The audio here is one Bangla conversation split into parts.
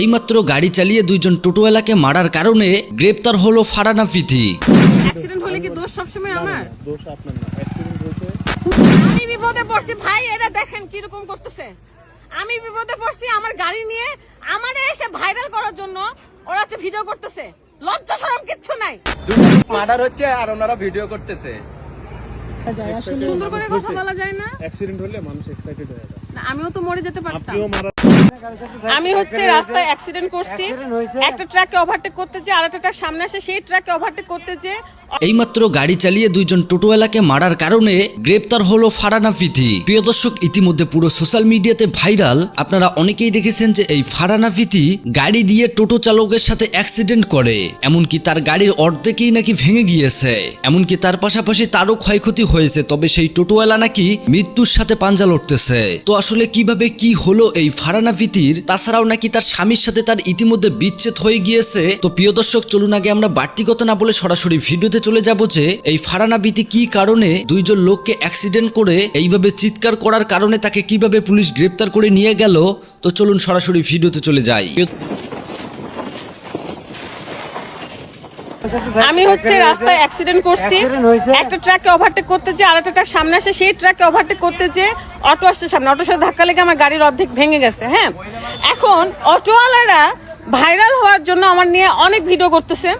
এইমাত্র গাড়ি চালিয়ে দুইজন টোটোওয়ালাকে মারার কারণে গ্রেপ্তার হলো ফারানা ফিথি অ্যাক্সিডেন্ট হলে কি দোষ সবসময় আমার? দোষ আপনার না। অ্যাক্সিডেন্ট হয়েছে। আমি বিপদে পড়ছি। ভাই এটা দেখেন করতেছে। আমি বিপদে পড়ছি আমার গাড়ি নিয়ে। আমারে এসে ভাইরাল করার জন্য ওরা হচ্ছে ভিডিও করতেছে। লজ্জা শরম কিচ্ছু নাই। মার্ডার হচ্ছে আর ওনারা ভিডিও করতেছে। সুন্দর করে কথা বলা যায় না? অ্যাক্সিডেন্ট হলে মানুষ এক্সাইটেড হয়ে যায়। না, আমিও তো মরে যেতে পারতাম। আমি হচ্ছে রাস্তায় অ্যাক্সিডেন্ট করছি। একটা ট্রাককে ওভারটেক করতে যে আর একটা ট্রাক সামনে আসে সেই ট্রাককে ওভারটেক করতে যে এইমাত্র গাড়ি চালিয়ে দুইজন টোটোওয়ালাকে মারার কারণে গ্রেপ্তার হলো ফারানা ফিথি। প্রিয় দর্শক, ইতিমধ্যে পুরো সোশ্যাল মিডিয়াতে ভাইরাল। আপনারা অনেকেই দেখেছেন যে এই ফারানা ফিথি গাড়ি দিয়ে টোটো চালকের সাথে অ্যাক্সিডেন্ট করে। এমনকি তার গাড়ির অর্ধেকই নাকি ভেঙে গিয়েছে। এমনকি তার পাশাপাশি তারও ক্ষয়ক্ষতি হয়েছে, তবে সেই টোটোওয়ালা নাকি মৃত্যুর সাথে পাঞ্জা লড়তেছে। তো আসলে কীভাবে কি হলো এই ফারানা ফিতির তাছাড়াও নাকি তার স্বামীর সাথে তার ইতিমধ্যে বিচ্ছেদ হয়ে গিয়েছে? তো প্রিয় দর্শক, চলুন আগে আমরা বাড়তি কথা না বলে সরাসরি ভিডিওতে চলে যাব যে এই ফারানা বিতি কি কারণে দুইজন লোককে অ্যাক্সিডেন্ট করে এইভাবে চিৎকার করার কারণে তাকে কীভাবে পুলিশ গ্রেপ্তার করে নিয়ে গেল? তো চলুন সরাসরি ভিডিওতে চলে যাই। আমি হচ্ছে রাস্তায় অ্যাক্সিডেন্ট করছি। একটা ট্রাককে ওভারটেক করতে যে আর একটা ট্রাক সামনে আসে সেই ট্রাককে ওভারটেক করতে যে অটো আসছে সামনে। অটোর সাথে ধাক্কা লেগে আমার গাড়ির অর্ধেক ভেঙে গেছে হ্যাঁ? এখন অটোওয়ালারা ভাইরাল হওয়ার জন্য আমার নিয়ে অনেক ভিডিও করতেছে।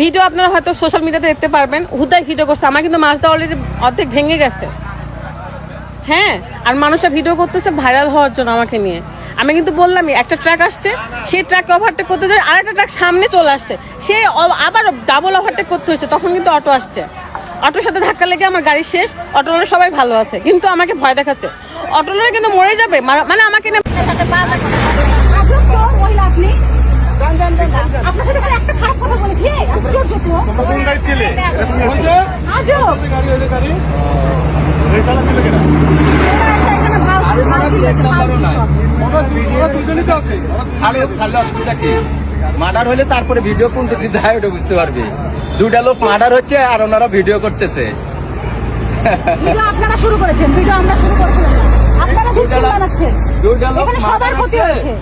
ভিডিও আপনারা হয়তো সোশ্যাল মিডিয়াতে দেখতে পারবেন। হুদায় ভিডিও করছে। আমার কিন্তু মাছটা অলরেডি অর্ধেক ভেঙে গেছে। হ্যাঁ আর মানুষরা ভিডিও করতেছে ভাইরাল হওয়ার জন্য আমাকে নিয়ে। আমি কিন্তু বললামই, একটা ট্রাক আসছে, সেই ট্রাককে ওভারটেক করতে যায় আর একটা ট্রাক সামনে চলে আসছে। সে আবার ডাবল ওভারটেক করতে হচ্ছে তখন কিন্তু অটো আসছে। অটোর সাথে ধাক্কা লেগে আমার গাড়ি শেষ। অটোগুলো সবাই ভালো আছে। কিন্তু আমাকে ভয় দেখাচ্ছে। অটোগুলো কিন্তু মরে যাবে। মানে আমাকে নিয়ে আজব তো মহিলা আপনি আপনার সাথে করে একটা খারাপ কথা বলেছি আশ্চর্য তো কোন গাড়ি ছিলে এরকম হয়েছে আজব গাড়ি হইলে গাড়ি রেসালা ছিল কেনা এখানে ভাব ভাব দিয়েছে, ভাব দিয়েছে। ওরা দুই- ওরা দুজনই তো আছে ওরা আরে ছাড়লে অসুবিধা কি মার্ডার হলে তারপরে ভিডিও কোন দিকে যায় ওটা বুঝতে পারবি। দুটা লোক মার্ডার হচ্ছে আর ওনারা ভিডিও করতেছে। আপনারা শুরু করেছেন ভিডিও আমরা শুরু করেছিলাম আপনারা ভিডিও বানাচ্ছেন। এখানে সবার ক্ষতি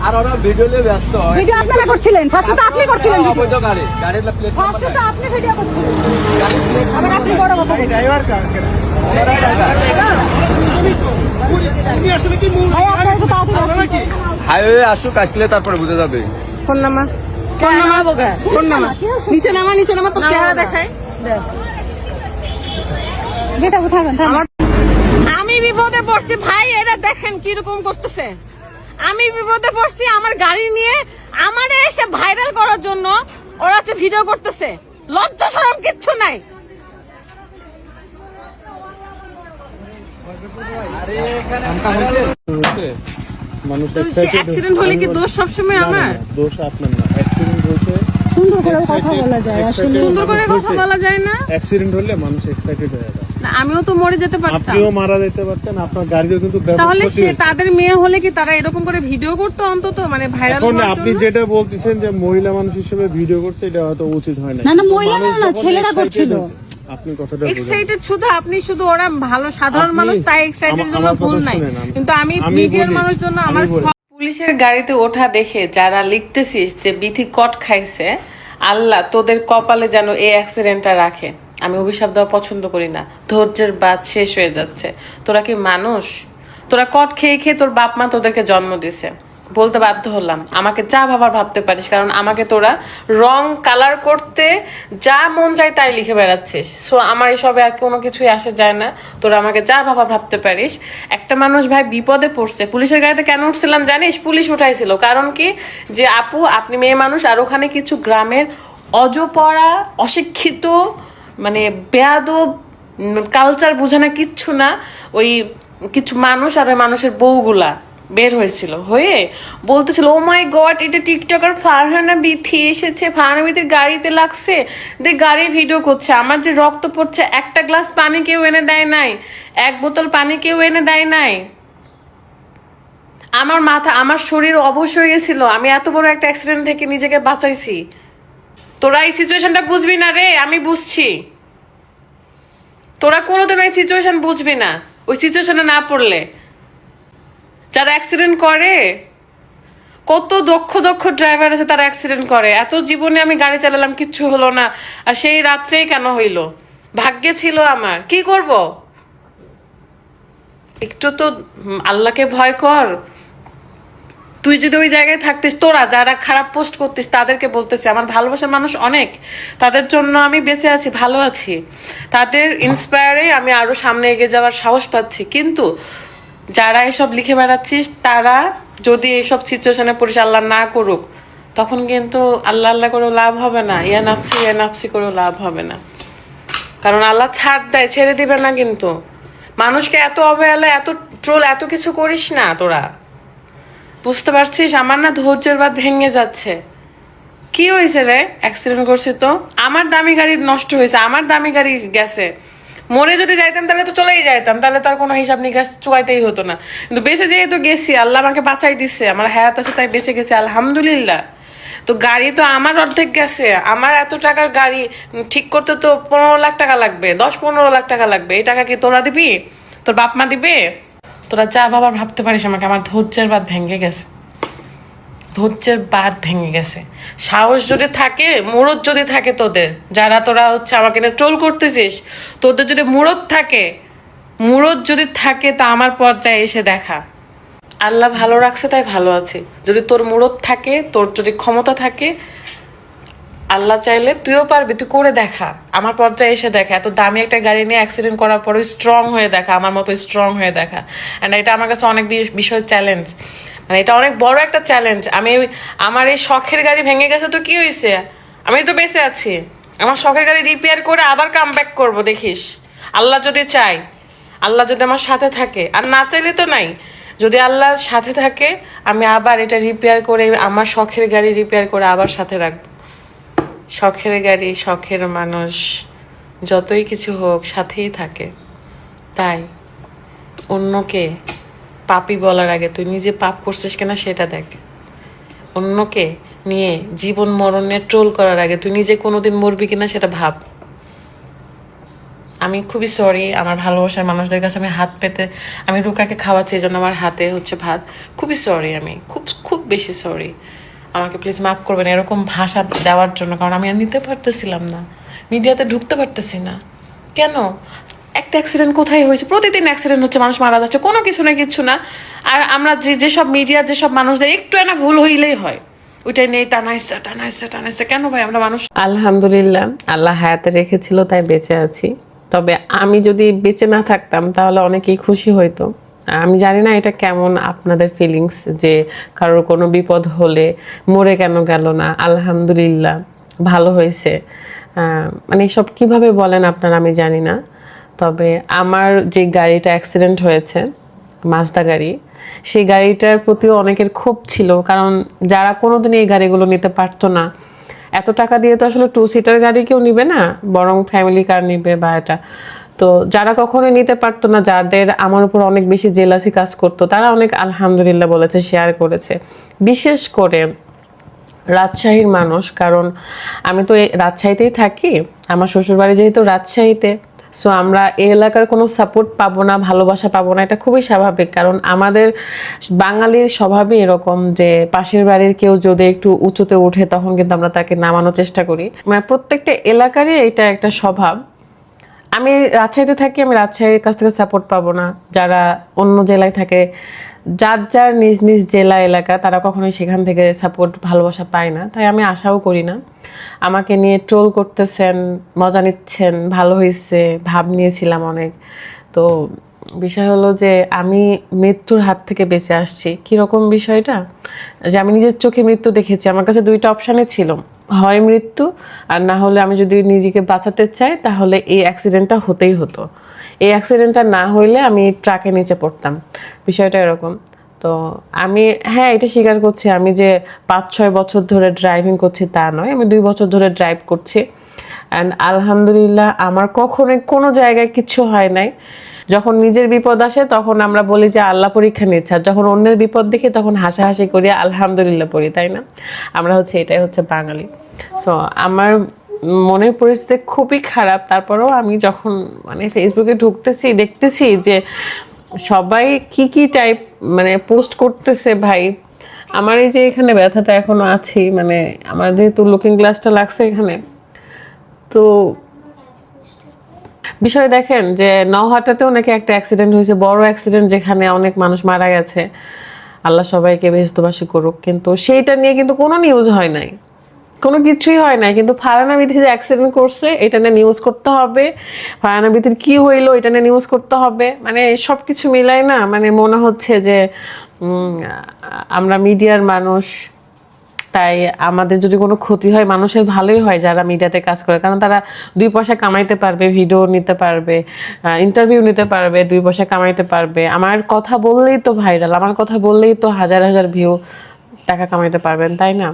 আর ওরা ভিডিও নিয়ে ব্যস্ত হয়। ভিডিও আপনারা করছিলেন ফার্স্টে তো আপনি করছিলেন অবৈধ গাড়ি গাড়ির প্লেট ফার্স্টে তো আপনি ভিডিও করছিলেন। আবার আপনি বড় কথা ড্রাইভার কার কেনা তুমি আসলে কি মূল ভাই আপনারা একটু তাড়াতাড়ি আসুন। হাইওয়ে আসুক আসলে তারপরে বুঝে যাবে। ফোন নামা। ফোন ফোন নামা। নিচে নামা নিচে নামা তোর চেহারা দেখায়। যেটা কোথায় আমি বিপদে পড়ছি ভাই এটা দেখেন কীরকম করতেছে। আমি বিপদে পড়ছি আমার গাড়ি নিয়ে আমারে এসে ভাইরাল করার জন্য ওরা তো ভিডিও করতেছে। লজ্জা শরম কিচ্ছু নাই। মানুষ তো সে অ্যাক্সিডেন্ট হলে কি দোষ সবসময় আমার? দোষ আপনার না। অ্যাক্সিডেন্ট হয়েছে সুন্দর করে কথা বলা যায় আসলে। সুন্দর করে কথা বলা যায় না? অ্যাক্সিডেন্ট হলে মানুষ এক্সাইটেড হয়ে যায়। আমিও তো মরে যেতে পারতাম। আপনিও মারা যেতে পারতেন আপনার গাড়িও কিন্তু তাহলে সে তাদের মেয়ে হলে কি তারা এরকম করে ভিডিও করতো অন্তত মানে ভাইরাল এখন আপনি যেটা বলতেছেন যে মহিলা মানুষ হিসেবে ভিডিও করছে এটা হয়তো উচিত হয় না না, না, মহিলা না, ছেলেরা করছিল। আপনি কথাটা এক্সাইটেড শুধু আপনি শুধু ওরা ভালো সাধারণ মানুষ তাই এক্সাইটেড জন্য ভুল নাই। কিন্তু আমি মানুষ জন্য আমার পুলিশের গাড়িতে ওঠা দেখে যারা লিখতেছিস যে বিথি কট খাইছে আল্লাহ তোদের কপালে যেন এই অ্যাক্সিডেন্টটা রাখে। আমি অভিশাপ দেওয়া পছন্দ করি না। ধৈর্যের বাদ শেষ হয়ে যাচ্ছে। তোরা কি মানুষ? তোরা কট খেয়ে খেয়ে তোর বাপ মা তোদেরকে জন্ম দিছে। বলতে বাধ্য হলাম। আমাকে যা ভাবার ভাবতে পারিস, কারণ আমাকে তোরা রং কালার করতে যা মন চায় তাই লিখে বেড়াচ্ছিস। সো আমার এসবে আর কোনো কিছুই আসে যায় না। তোরা আমাকে যা ভাবা ভাবতে পারিস। একটা মানুষ ভাই বিপদে পড়ছে। পুলিশের গাড়িতে কেন উঠছিলাম জানিস? পুলিশ উঠাইছিল। কারণ কি? যে আপু, আপনি মেয়ে মানুষ, আর ওখানে কিছু গ্রামের অজপড়া অশিক্ষিত মানে বেয়াদব কালচার বোঝে না কিচ্ছু না। ওই কিছু মানুষ আর ওই মানুষের বউগুলা। বের হয়েছিল, হয়ে বলতেছিল ও মাই গড এটা টিকটকার ফারহানা বিথি এসেছে, ফারহানা বিথির গাড়িতে লাগছে দে গাড়ি ভিডিও করছে, আমার যে রক্ত পড়ছে, একটা গ্লাস পানি কেউ এনে দেয় নাই, এক বোতল পানি কেউ এনে দেয় নাই। আমার মাথা, আমার শরীর অবশ হয়ে গেছিল, আমি এত বড় একটা অ্যাক্সিডেন্ট থেকে নিজেকে বাঁচাইছি। তোরা এই সিচুয়েশনটা বুঝবি না রে, আমি বুঝছি। তোরা কোনোদিন এই সিচুয়েশন বুঝবি না, ওই সিচুয়েশনে না পড়লে। যারা অ্যাক্সিডেন্ট করে, কত দক্ষ দক্ষ ড্রাইভার আছে তারা অ্যাক্সিডেন্ট করে। এত জীবনে আমি গাড়ি চালালাম, কিচ্ছু হলো না। আর সেই রাত্রেই কেন হইল? ভাগ্যে ছিল আমার। কি করব? একটু তো আল্লাহকে ভয় কর। তুই যদি ওই জায়গায় থাকতিস, তোরা যারা খারাপ পোস্ট করতিস, তাদেরকে বলতেছি, আমার ভালোবাসার মানুষ অনেক। তাদের জন্য আমি বেঁচে আছি, ভালো আছি। তাদের ইন্সপায়ারে আমি আরও সামনে এগিয়ে যাওয়ার সাহস পাচ্ছি। কিন্তু যারা এসব লিখে বেড়াচ্ছিস, তারা যদি এইসব সিচুয়েশনে পড়িস, আল্লাহ না করুক, তখন কিন্তু আল্লাহ আল্লাহ করেও লাভ হবে না। ইয়া নাপসি ইয়া নাপসি করেও লাভ হবে না। কারণ আল্লাহ ছাড় দেয়, ছেড়ে দিবে না কিন্তু। মানুষকে এত অবহেলা, এত ট্রোল এত কিছু করিস না তোরা। বুঝতে পারছিস? আমার না ধৈর্যের বাদ ভেঙে যাচ্ছে। কি হয়েছে রে? অ্যাক্সিডেন্ট করছি তো? আমার দামি গাড়ি নষ্ট হয়েছে, আমার দামি গাড়ি গেছে। মরে যদি যাইতাম, তাহলে তো চলেই যাইতাম। তাহলে তার কোনো হিসাব নিকাশ চুকাইতেই হতো না। কিন্তু বেঁচে যেহেতু গেছি, আল্লাহ আমাকে বাঁচাই দিচ্ছে আমার হায়াত আছে, তাই বেঁচে গেছে, আলহামদুলিল্লাহ। তো গাড়ি তো আমার অর্ধেক গেছে। আমার এত টাকার গাড়ি ঠিক করতে তো পনেরো লাখ টাকা লাগবে, দশ পনেরো লাখ টাকা লাগবে। এই টাকা কি তোরা দিবি? তোর বাপ মা দিবে? তোরা যা বাবা ভাবতে পারিস আমাকে, আমার ধৈর্যের বাদ ভেঙে গেছে। ধৈর্যের বাদ ভেঙে গেছে। সাহস যদি থাকে, মুরত যদি থাকে তোদের, যারা তোরা হচ্ছে আমাকে না ট্রোল করতেছিস, তোদের যদি মুরত থাকে, মুরত যদি থাকে তা আমার পর্যায়ে এসে দেখা। আল্লাহ ভালো রাখছে, তাই ভালো আছে। যদি তোর মুরত থাকে, তোর যদি ক্ষমতা থাকে আল্লাহ চাইলে তুইও পারবি, তুই করে দেখা। আমার পর্যায়ে এসে দেখা। এত দামি একটা গাড়ি নিয়ে অ্যাক্সিডেন্ট করার পরে স্ট্রং হয়ে দেখা, আমার মতো স্ট্রং হয়ে দেখা। অ্যান্ড এটা আমার কাছে অনেক বিষয় চ্যালেঞ্জ মানে এটা অনেক বড় একটা চ্যালেঞ্জ আমি আমার এই শখের গাড়ি ভেঙে গেছে তো কি হয়েছে আমি তো বেঁচে আছি। আমার শখের গাড়ি রিপেয়ার করে আবার কাম ব্যাক করব, দেখিস। আল্লাহ যদি চাই আল্লাহ যদি আমার সাথে থাকে। আর না চাইলে তো নাই। যদি আল্লাহ সাথে থাকে, আমি আবার এটা রিপেয়ার করে আমার শখের গাড়ি রিপেয়ার করে আবার সাথে রাখব। শখের গাড়ি, শখের মানুষ, যতই কিছু হোক সাথেই থাকে। তাই অন্যকে পাপি বলার আগে তুই নিজে পাপ করছিস কিনা সেটা দেখ। অন্যকে নিয়ে জীবন মরণে ট্রোল করার আগে তুই নিজে কোনোদিন মরবি কিনা সেটা ভাব। আমি খুবই সরি আমার ভালোবাসার মানুষদের কাছে আমি হাত পেতে, আমি রুকাকে খাওয়াচ্ছি এই জন্য আমার হাতে হচ্ছে ভাত। খুবই সরি আমি, খুব খুব বেশি সরি আমাকে প্লিজ মাফ করবেন, এরকম ভাষা দেওয়ার জন্য, কারণ আমি আর নিতে পারতেছিলাম না। মিডিয়াতে ঢুকতে পারতেছি না। কেন? একটা অ্যাক্সিডেন্ট কোথায় হয়েছে? প্রতিদিন অ্যাক্সিডেন্ট হচ্ছে, মানুষ মারা যাচ্ছে, কোনো কিছু না কিছু না। আর আমরা যে, যেসব মিডিয়া যেসব মানুষদের, একটু না ভুল হইলেই হয়। ওইটাই নেই টানাইসটা টানাইসটা টানাইসটা কেন ভাই আমরা মানুষ? আলহামদুলিল্লাহ, আল্লাহ হায়াতে রেখেছিল, তাই বেঁচে আছি। তবে আমি যদি বেঁচে না থাকতাম, তাহলে অনেকেই খুশি হইতো। আমি জানি না এটা কেমন আপনাদের ফিলিংস যে কারোর কোনো বিপদ হলে মরে কেন গেল না, আলহামদুলিল্লাহ, ভালো হয়েছে। মানে সব কীভাবে বলেন আপনারা আমি জানি না। তবে আমার যে গাড়িটা অ্যাক্সিডেন্ট হয়েছে মাজদা গাড়ি, সেই গাড়িটার প্রতিও অনেকের ক্ষোভ ছিল। কারণ যারা কোনোদিন এই গাড়িগুলো নিতে পারতো না, এত টাকা দিয়ে তো আসলে টু সিটার গাড়ি কেউ নিবে না, বরং ফ্যামিলি কার নিবে বা এটা। তো যারা কখনো নিতে পারতো না, যাদের আমার উপর অনেক বেশি জেলাসি কাজ করতো, তারা অনেক আলহামদুলিল্লাহ বলেছে শেয়ার করেছে। বিশেষ করে রাজশাহীর মানুষ, কারণ আমি তো রাজশাহীতেই থাকি, আমার শ্বশুরবাড়ি যেহেতু রাজশাহীতে সো আমরা এই এলাকার কোনো সাপোর্ট পাবো না, ভালোবাসা পাবো না, এটা খুবই স্বাভাবিক। কারণ আমাদের বাঙালির স্বভাবই এরকম যে, পাশের বাড়ির কেউ যদি একটু উঁচুতে উঠে তখন কিন্তু আমরা তাকে নামানোর চেষ্টা করি। মানে প্রত্যেকটা এলাকারই এটা একটা স্বভাব। আমি রাজশাহীতে থাকি, আমি রাজশাহীর কাছ থেকে সাপোর্ট পাবো না। যারা অন্য জেলায় থাকে, যার যার নিজ নিজ জেলা, এলাকা, তারা কখনোই সেখান থেকে সাপোর্ট ভালোবাসা পায় না। তাই আমি আশাও করি না। আমাকে নিয়ে ট্রোল করতেছেন, মজা নিচ্ছেন, ভালো হয়েছে ভাব নিয়েছিলাম অনেক। তো বিষয় হলো যে আমি মৃত্যুর হাত থেকে বেঁচে আসছি। কীরকম বিষয়টা? যে আমি নিজের চোখে মৃত্যু দেখেছি, আমার কাছে দুইটা অপশানে ছিল। হয় মৃত্যু আর না হলে আমি যদি নিজেকে বাঁচাতে চাই, তাহলে এই অ্যাক্সিডেন্টটা হতেই হতো। এই অ্যাক্সিডেন্টটা না হইলে আমি ট্রাকে নিচে পড়তাম। বিষয়টা এরকম। তো আমি হ্যাঁ এটা স্বীকার করছি আমি যে পাঁচ ছয় বছর ধরে ড্রাইভিং করছি তা নয়, আমি দুই বছর ধরে ড্রাইভ করছি। অ্যান্ড আলহামদুলিল্লাহ, আমার কখনোই কোনো জায়গায় কিছু হয় নাই। যখন নিজের বিপদ আসে, তখন আমরা বলি যে আল্লাহ পরীক্ষা নিচ্ছে আর যখন অন্যের বিপদ দেখি, তখন হাসাহাসি করি, আলহামদুলিল্লাহ পড়ি, তাই না? আমরা হচ্ছে এটাই হচ্ছে বাঙালি। সো আমার মনের পরিস্থিতি খুবই খারাপ। তারপরেও আমি যখন মানে ফেসবুকে ঢুকতেছি, দেখতেছি যে সবাই কি কি টাইপ মানে পোস্ট করতেছে ভাই। আমার এই যে এখানে ব্যথাটা এখনও আছে মানে আমার যেহেতু লুকিং গ্লাসটা লাগছে এখানে, তো বিষয় দেখেন যে নহাটাতেও নাকি একটা অ্যাক্সিডেন্ট হয়েছে, বড় অ্যাক্সিডেন্ট যেখানে অনেক মানুষ মারা গেছে। আল্লাহ সবাইকে বেহস্তবাসী করুক। কিন্তু সেইটা নিয়ে কিন্তু কোনো নিউজ হয় নাই। কোনো কিছুই হয় নাই। কিন্তু ফারানা বিধি যে অ্যাক্সিডেন্ট করছে, এটা নিয়ে নিউজ করতে হবে। ফারানা বিধির কি হইল, এটা নিয়ে নিউজ করতে হবে। মানে সব কিছু মিলাই না মানে মনে হচ্ছে যে আমরা মিডিয়ার মানুষ তাই আমাদের যদি কোনো ক্ষতি হয়, মানুষের ভালোই হয় যারা মিডিয়াতে কাজ করে। কারণ তারা দুই পয়সা কামাইতে পারবে, ভিডিও নিতে পারবে ইন্টারভিউ নিতে পারবে, দুই পয়সা কামাইতে পারবে। আমার কথা বললেই তো ভাইরাল আমার কথা বললেই তো হাজার হাজার ভিউ টাকা কামাইতে পারবেন, তাই না?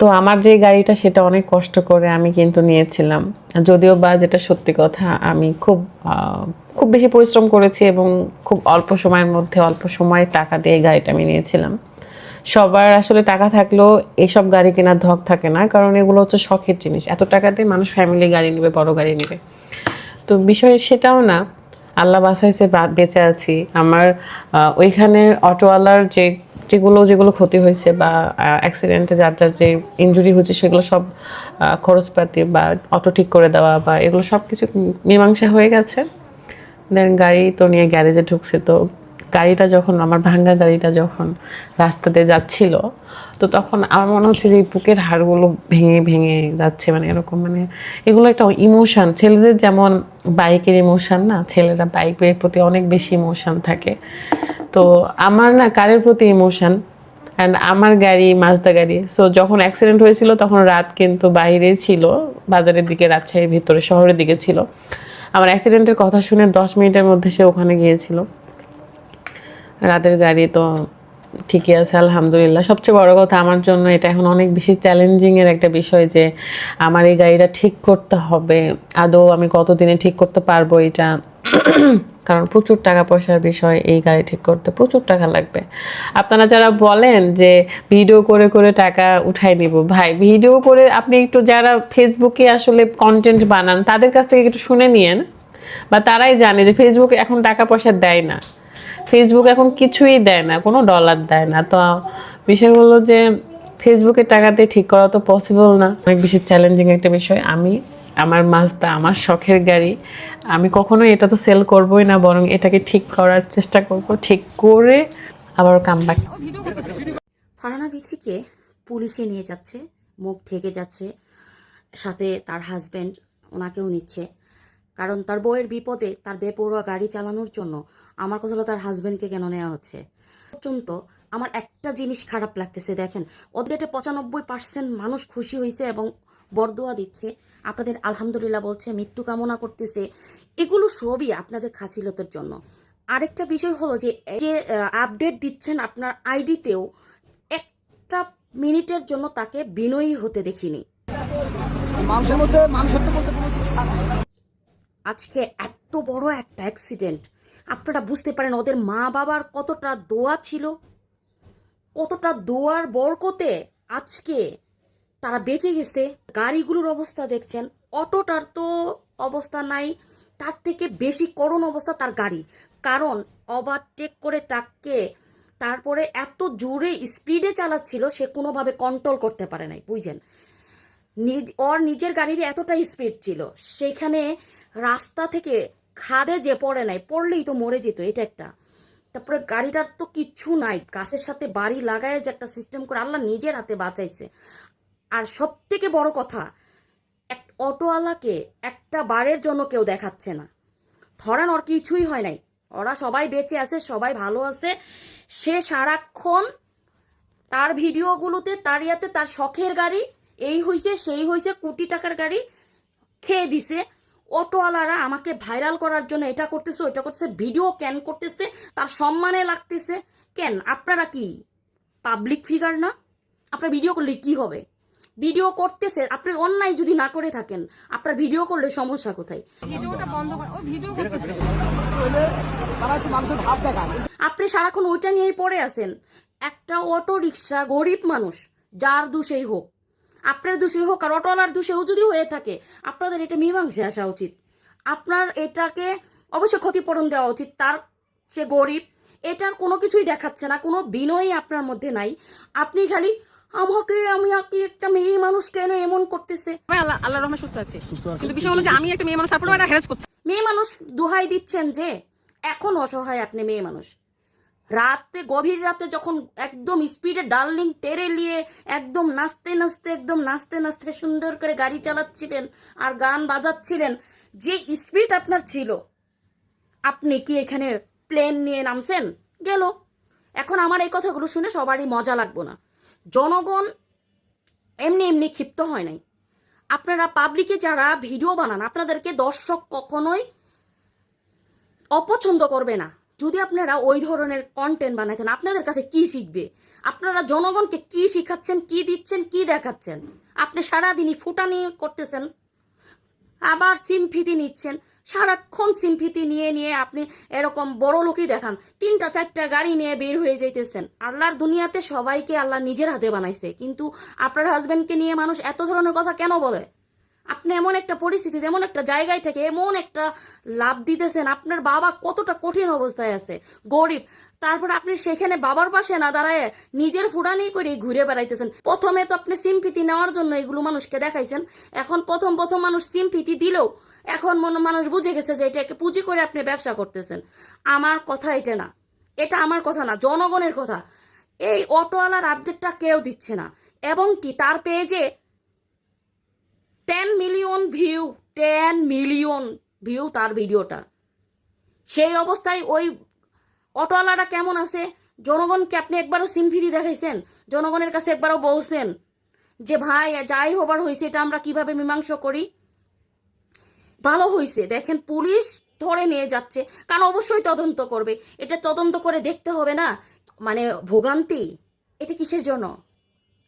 তো আমার যে গাড়িটা সেটা অনেক কষ্ট করে আমি কিন্তু নিয়েছিলাম। যদিও বা যেটা সত্যি কথা, আমি খুব খুব বেশি পরিশ্রম করেছি এবং খুব অল্প সময়ের মধ্যে অল্প সময়ে টাকা দিয়ে গাড়িটা আমি নিয়েছিলাম। সবার আসলে টাকা থাকলেও এসব গাড়ি কেনার ধক থাকে না, কারণ এগুলো হচ্ছে শখের জিনিস। এত টাকাতে মানুষ ফ্যামিলি গাড়ি নেবে, বড় গাড়ি নেবে। তো বিষয় সেটাও না, আল্লাহ বাসাইছে বেঁচে আছি। আমার ওইখানে অটোওয়ালার যে, যেগুলো যেগুলো ক্ষতি হয়েছে বা অ্যাক্সিডেন্টে যার যার যে ইনজুরি হয়েছে, সেগুলো সব খরচপাতি বা অটো ঠিক করে দেওয়া বা এগুলো সব কিছু মীমাংসা হয়ে গেছে। দেন গাড়ি তো নিয়ে গ্যারেজে ঢুকছে, তো গাড়িটা যখন, আমার ভাঙ্গা গাড়িটা যখন রাস্তাতে যাচ্ছিল, তো তখন আমার মনে হচ্ছে যে এই বুকের হাড়গুলো ভেঙে ভেঙে যাচ্ছে মানে এরকম মানে এগুলো একটা ইমোশান ছেলেদের যেমন বাইকের ইমোশান না, ছেলেরা বাইকের প্রতি অনেক বেশি ইমোশান থাকে। তো আমার না কারের প্রতি ইমোশান অ্যান্ড আমার গাড়ি মাজদা গাড়ি। সো যখন অ্যাক্সিডেন্ট হয়েছিল, তখন রাত কিন্তু বাইরে ছিল, বাজারের দিকে, রাজশাহীর ভিতরে, শহরের দিকে ছিল। আমার অ্যাক্সিডেন্টের কথা শুনে দশ মিনিটের মধ্যে সে ওখানে গিয়েছিল। রাতের গাড়ি তো ঠিকই আছে, আলহামদুলিল্লাহ। সবচেয়ে বড় কথা আমার জন্য এটা এখন অনেক বেশি চ্যালেঞ্জিং এর একটা বিষয় যে আমার এই গাড়িটা ঠিক করতে হবে। আদৌ আমি কতদিনে ঠিক করতে পারব এটা? কারণ প্রচুর টাকা পয়সার বিষয় এই গাড়ি ঠিক করতে, প্রচুর টাকা লাগবে। আপনারা যারা বলেন যে ভিডিও করে করে টাকা উঠাই নিব, ভাই ভিডিও করে আপনি একটু যারা ফেসবুকে আসলে কন্টেন্ট বানান, তাদের কাছ থেকে একটু শুনে নিয়েন। বা তারাই জানে যে ফেসবুকে এখন টাকা পয়সা দেয় না। ফেসবুক এখন কিছুই দেয় না, কোনো ডলার দেয় না। তো বিষয় হলো যে ফেসবুকে টাকা দিয়ে ঠিক করা তো পসিবল না। অনেক বেশি চ্যালেঞ্জিং একটা বিষয়। আমি, আমার মাজদা আমার শখের গাড়ি, আমি কখনো এটা তো সেল করবই না, বরং এটাকে ঠিক করার চেষ্টা করব। ঠিক করে আবার কাম ব্যাক ফারহানা বিথিকে পুলিশে নিয়ে যাচ্ছে, মুখ ঢেকে যাচ্ছে, সাথে তার হাজব্যান্ড ওনাকেও নিচ্ছে। কারণ তার বউয়ের বিপদে তার বেপরোয়া গাড়ি চালানোর জন্য আমার কথা হলো তার হাজবেন্ডকে কেন নেওয়া হচ্ছে? পর্যন্ত আমার একটা জিনিস খারাপ লাগতেছে দেখেন। ওদের এটা পঁচানব্বই পার্সেন্ট মানুষ খুশি হয়েছে এবং বরদোয়া দিচ্ছে। আপনাদের আলহামদুলিল্লাহ বলছে মৃত্যু কামনা করতেছে। এগুলো সবই আপনাদের খাছিলতের জন্য। আরেকটা বিষয় হলো যে যে আপডেট দিচ্ছেন আপনার আইডিতেও একটা মিনিটের জন্য তাকে বিনয়ী হতে দেখিনি। আজকে এত বড় একটা অ্যাক্সিডেন্ট আপনারা বুঝতে পারেন ওদের মা বাবার কতটা দোয়া ছিল, কতটা দোয়ার বরকতে আজকে তারা বেঁচে গেছে। গাড়িগুলোর অবস্থা দেখছেন, অটোটার তো অবস্থা নাই, তার থেকে বেশি করুণ অবস্থা তার গাড়ি। কারণ ওভারটেক করে তাকে তারপরে এত জোরে স্পিডে চালাচ্ছিল, সে কোনোভাবে কন্ট্রোল করতে পারে নাই, বুঝছেন? নিজ, ওর নিজের গাড়ির এতটা স্পিড ছিল, সেখানে রাস্তা থেকে খাদে যে পড়ে নাই, পড়লেই তো মরে যেত, এটা একটা। তারপরে গাড়িটার তো কিচ্ছু নাই, গাছের সাথে বাড়ি লাগায় যে একটা সিস্টেম করে আল্লাহ নিজের হাতে বাঁচাইছে। আর সব থেকে বড় কথা, এক অটোওয়ালাকে একটা বারের জন্য কেউ দেখাচ্ছে না। ধরেন ওর কিছুই হয় নাই, ওরা সবাই বেঁচে আছে, সবাই ভালো আছে, সে সারাক্ষণ তার ভিডিওগুলোতে, তার ইয়াতে তার শখের গাড়ি, এই হইছে, সেই হইছে, কোটি টাকার গাড়ি খেয়ে দিছে অটোওয়ালারা আমাকে ভাইরাল করার জন্য এটা করতেছে ওইটা করতেছে ভিডিও ক্যান করতেছে তার সম্মানে লাগতেছে। কেন? আপনারা কি পাবলিক ফিগার না? আপনার ভিডিও করলে কি হবে? ভিডিও করতেছে আপনি অন্যায় যদি না করে থাকেন আপনার ভিডিও করলে সমস্যা কোথায়? আপনি সারাক্ষণ ওইটা নিয়েই পড়ে আছেন। একটা অটো রিক্সা গরিব মানুষ যার দোষেই হোক। আপনার দোষেই হোক আর অটোওয়ালার দোষেও যদি হয়ে থাকে আপনাদের এটা মীমাংসে আসা উচিত। আপনার এটাকে অবশ্যই ক্ষতিপূরণ দেওয়া উচিত। তার সে গরিব এটার কোনো কিছুই দেখাচ্ছে না কোনো বিনয়ই আপনার মধ্যে নাই। আপনি খালি আমাকে আমি কি একটা মেয়ে মানুষ কেন এমন করতেছে? আল্লাহ আল্লাহ রহমে সুস্থ আছে। কিন্তু বিষয় হলো যে আমি একটা মেয়ে মানুষ তারপরে একটা হ্যারাস করছে। মেয়ে মানুষ দোহাই দিচ্ছেন যে এখন অসহায় আপনি মেয়ে মানুষ। রাতে, গভীর রাতে যখন একদম স্পিডে ডার্লিং টেরে নিয়ে একদম নাচতে নাচতে, একদম নাচতে নাচতে সুন্দর করে গাড়ি চালাচ্ছিলেন আর গান বাজাচ্ছিলেন, যে স্পিড আপনার ছিল, আপনি কি এখানে প্লেন নিয়ে নামছেন? গেল। এখন আমার এই কথাগুলো শুনে সবারই মজা লাগবো না। জনগণ এমনি এমনি ক্ষিপ্ত হয় নাই। আপনারা পাবলিকে যারা ভিডিও বানান, আপনাদেরকে দর্শক কখনোই অপছন্দ করবে না। যদি আপনারা ওই ধরনের কন্টেন্ট বানাইতেন, আপনাদের কাছে কি শিখবে? আপনারা জনগণকে কি শিখাচ্ছেন, কি দিচ্ছেন, কি দেখাচ্ছেন? আপনি সারাদিনই ফুটানি করতেছেন, আবার সিমফিতি নিচ্ছেন, সারাক্ষণ সিমফিতি নিয়ে নিয়ে আপনি এরকম বড় লোকই দেখান, তিনটা চারটা গাড়ি নিয়ে বের হয়ে যাইতেছেন। আল্লাহর দুনিয়াতে সবাইকে আল্লাহ নিজের হাতে বানাইছে, কিন্তু আপনার হাজবেন্ডকে নিয়ে মানুষ এত ধরনের কথা কেন বলে? আপনি এমন একটা পরিস্থিতিতে এমন একটা জায়গায় থেকে এমন একটা লাভ দিতেছেন, আপনার বাবা কতটা কঠিন অবস্থায় আছে, গরিব। তারপর আপনি সেখানে বাবার পাশে না দাঁড়ায় নিজের ফুটানি করে ঘুরে বেড়াইতেছেন। প্রথমে তো আপনি সিম্পিতি নেওয়ার জন্য এগুলো মানুষকে দেখাইছেন, এখন প্রথম প্রথম মানুষ সিম্পিতি দিলেও এখন মনে মানুষ বুঝে গেছে যে এটাকে পুঁজি করে আপনি ব্যবসা করতেছেন। আমার কথা এটা না, এটা আমার কথা না, জনগণের কথা। এই অটোওয়ালার আপডেটটা কেউ দিচ্ছে না। এবং কি, তার পেজে ten million view ten million view তার ভিডিওটা। সেই অবস্থায় ওই অটোওয়ালাটা কেমন আছে? জনগণকে আপনি একবারও সিমফিরি দেখাইছেন, জনগণের কাছে একবারও বলছেন যে, ভাই, যাই হবার হয়েছে এটা আমরা কীভাবে মীমাংস করি? ভালো হয়েছে দেখেন, পুলিশ ধরে নিয়ে যাচ্ছে, কারণ অবশ্যই তদন্ত করবে। এটা তদন্ত করে দেখতে হবে না। মানে ভোগান্তি, এটা কিসের জন্য?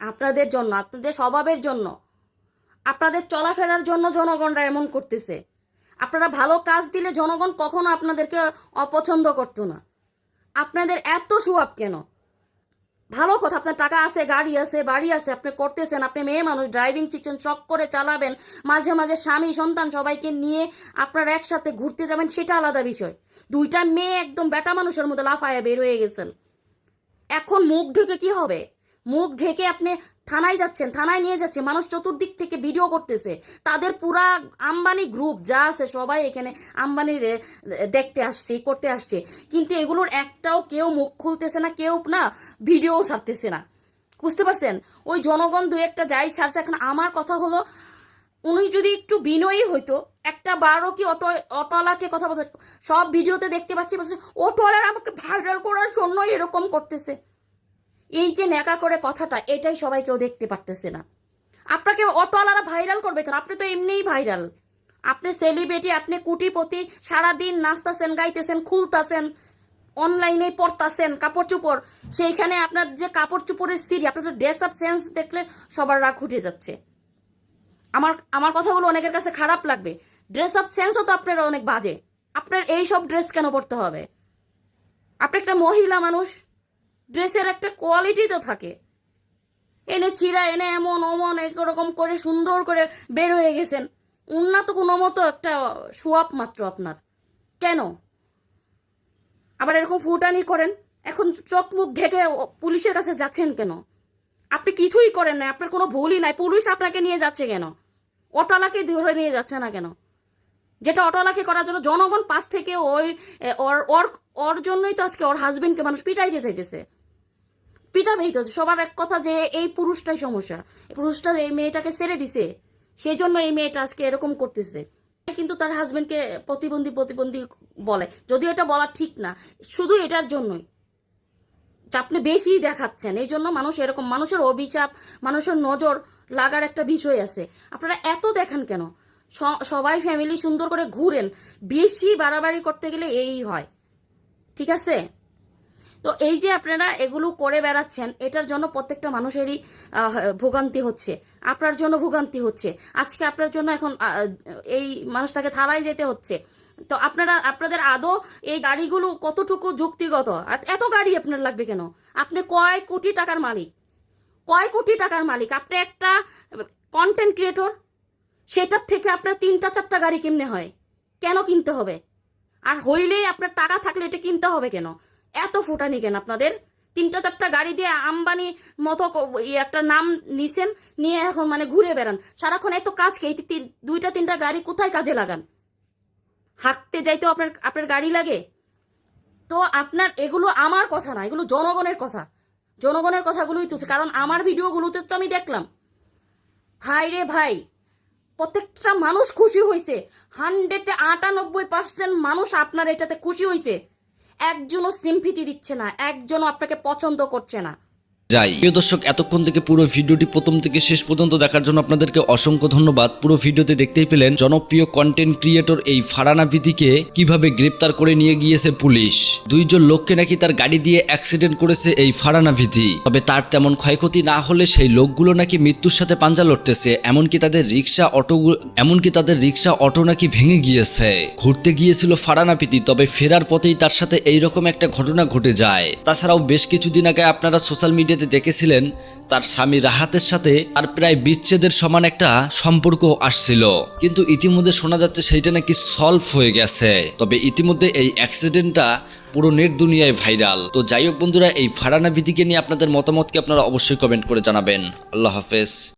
আপনাদের জন্য, আপনাদের স্বভাবের জন্য। আপনাদের চলাফেরার জন্য জনগণরা এমন করতেছে। আপনারা ভালো কাজ দিলে জনগণ কখনো আপনাদেরকে অপছন্দ করতো না। আপনাদের এত সুয়াব কেন? ভালো কথা, আপনার টাকা আছে, গাড়ি আছে, বাড়ি আছে, আপনি করতেছেন, আপনি মেয়ে মানুষ ড্রাইভিং শিখছেন শখ করে চালাবেন, মাঝে মাঝে স্বামী, সন্তান সবাইকে নিয়ে আপনারা একসাথে ঘুরতে যাবেন, সেটা আলাদা বিষয়। দুইটা মেয়ে একদম বেটা মানুষের মধ্যে লাফায়া বের হয়ে গেছেন। এখন মুখ ঢেকে কি হবে? মুখ ঢেকে আপনি থানায় যাচ্ছেন, থানায় নিয়ে যাচ্ছে, মানুষ চতুর্দিক থেকে ভিডিও করতেছে। তাদের পুরা আম্বানি গ্রুপ যা আছে সবাই এখানে আম্বানির দেখতে আসছে, করতে আসছে। কিন্তু এগুলোর একটাও কেউ মুখ খুলতেছে না, কেউ না, ভিডিও ছাড়তেছে না। বুঝতে পারছেন? ওই জনগণ দু একটা যাই ছাড়ছে। এখন আমার কথা হলো, উনি যদি একটু বিনয়ী হইতো, একটা বারও কি অটো, অটোওয়ালাকে কথা বলতে, সব ভিডিওতে দেখতে পাচ্ছি, বলছে আমাকে ভাইরাল করার জন্য এরকম করতেছে। এই যে ন্যাকা করে কথাটা, এটাই সবাই কেউ দেখতে পারতেছে না। আপনাকে অটোওয়ালারা ভাইরাল করবে কেন? আপনি তো এমনিই ভাইরাল আপনি সেলিব্রিটি আপনি কুটিপতি, সারাদিন নাচতেছেন, গাইতেছেন, খুলতাছেন অনলাইনে পড়তাছেন কাপড় চুপড় সেইখানে আপনার যে কাপড় চুপড়ের সিরি আপনার তো ড্রেস আপ সেন্স দেখলে সবার রাগ উঠে যাচ্ছে। আমার আমার কথাগুলো অনেকের কাছে খারাপ লাগবে। ড্রেস আপ সেন্সও তো আপনার অনেক বাজে। আপনার এই সব ড্রেস কেন পড়তে হবে? আপনি একটা মহিলা মানুষ ড্রেসের একটা কোয়ালিটি তো থাকে। এনে চিরা, এনে এমন অমন এরকম করে সুন্দর করে বের হয়ে গেছেন। উন্নত কোনো মতো একটা সোয়াপ মাত্র আপনার। কেন? আবার এরকম ফুটানি করেন, এখন চোখ মুখ ঢেকে পুলিশের কাছে যাচ্ছেন কেন? আপনি কিছুই করেন না আপনার কোনো ভুলই নাই, পুলিশ আপনাকে নিয়ে যাচ্ছে কেন? অটোলাকে ধরে নিয়ে যাচ্ছে না কেন? যেটা অটোলাকে করার জন্য জনগণ পাশ থেকে ওই ওর ওর ওর জন্যই তো আজকে ওর হাজবেন্ডকে মানুষ পিটাইতে চাইতেছে। পিটাবেই তো, সবার এক কথা যে এই পুরুষটাই সমস্যা। পুরুষটা এই মেয়েটাকে ছেড়ে দিছে সেই জন্য এই মেয়েটা আজকে এরকম করতেছে। কিন্তু তার হাজবেন্ডকে প্রতিবন্ধী প্রতিবন্ধী বলে, যদিও এটা বলা ঠিক না, শুধু এটার জন্যই। আপনি বেশি দেখাচ্ছেন, এই জন্য মানুষ এরকম, মানুষের অভিচাপ মানুষের নজর লাগার একটা বিষয় আছে। আপনারা এত দেখান কেন? সবাই ফ্যামিলি সুন্দর করে ঘুরেন। বেশি বাড়াবাড়ি করতে গেলে এই হয়। ঠিক আছে? তো এই যে আপনারা এগুলো করে বেড়াচ্ছেন, এটার জন্য প্রত্যেকটা মানুষেরই ভোগান্তি হচ্ছে। আপনার জন্য ভোগান্তি হচ্ছে। আজকে আপনার জন্য এখন এই মানুষটাকে থালায় যেতে হচ্ছে। তো আপনারা, আপনাদের আদৌ এই গাড়িগুলো কতটুকু যুক্তিগত? এত গাড়ি আপনার লাগবে কেন? আপনি কয় কোটি টাকার মালিক? কয় কোটি টাকার মালিক? আপনি একটা কন্টেন্ট ক্রিয়েটর সেটার থেকে আপনার তিনটা, চারটা গাড়ি কিনতে হয়? কেন কিনতে হবে? আর হইলেই আপনার টাকা থাকলে এটা কিনতে হবে কেন? এত ফুটানি কেন আপনাদের? তিনটা, চারটা গাড়ি দিয়ে আম্বানি মতো একটা নাম নিছেন, নিয়ে এখন মানে ঘুরে বেড়ান। সারাক্ষণ এত কাজ কে? দুইটা, তিনটা গাড়ি কোথায় কাজে লাগান? হাঁকতে যাইতেও আপনার আপনার গাড়ি লাগে? তো আপনার এগুলো আমার কথা না, এগুলো জনগণের কথা। জনগণের কথাগুলোই তুলছে। কারণ আমার ভিডিওগুলোতে তো আমি দেখলাম। ভাই রে ভাই প্রত্যেকটা মানুষ খুশি হয়েছে হান্ড্রেডে আটানব্বই পার্সেন্ট মানুষ আপনার এটাতে খুশি হয়েছে একজনও সিম্পিতি দিচ্ছে না, একজনও আপনাকে পছন্দ করছে না। যাই। প্রিয় দর্শক, এতক্ষণ থেকে পুরো ভিডিওটি প্রথম থেকে শেষ পর্যন্ত দেখার জন্য আপনাদেরকে অসংখ্য ধন্যবাদ। পুরো ভিডিওতে দেখতেই পেলেন জনপ্রিয় কন্টেন্ট ক্রিয়েটর এই ফারানা বিধিকে কীভাবে গ্রেপ্তার করে নিয়ে গিয়েছে পুলিশ। দুইজন লোককে নাকি তার গাড়ি দিয়ে অ্যাক্সিডেন্ট করেছে এই ফারানা বিধি তবে তার তেমন ক্ষয়ক্ষতি না হলে সেই লোকগুলো নাকি মৃত্যুর সাথে পাঞ্জা লড়তেছে। এমনকি তাদের রিক্সা অটো এমনকি তাদের রিক্সা অটো নাকি ভেঙে গিয়েছে। ঘুরতে গিয়েছিল ফারানা পিতি তবে ফেরার পথেই তার সাথে এইরকম একটা ঘটনা ঘটে যায়। তাছাড়াও বেশ কিছুদিন আগে আপনারা সোশ্যাল মিডিয়াতে দেখেছিলেন তার স্বামী রাহাতের সাথে আর প্রায় বিচ্ছেদের সমান একটা সম্পর্ক আসছিল। কিন্তু ইতিমধ্যে শোনা যাচ্ছে সেইটা নাকি সলভ হয়ে গেছে। তবে ইতিমধ্যে এই অ্যাক্সিডেন্টটা পুরো নেট দুনিয়ায় ভাইরাল। তো যাই হোক বন্ধুরা, এই ফারানা বিধিকে নিয়ে আপনাদের মতামতকে আপনারা অবশ্যই কমেন্ট করে জানাবেন। আল্লাহ হাফেজ।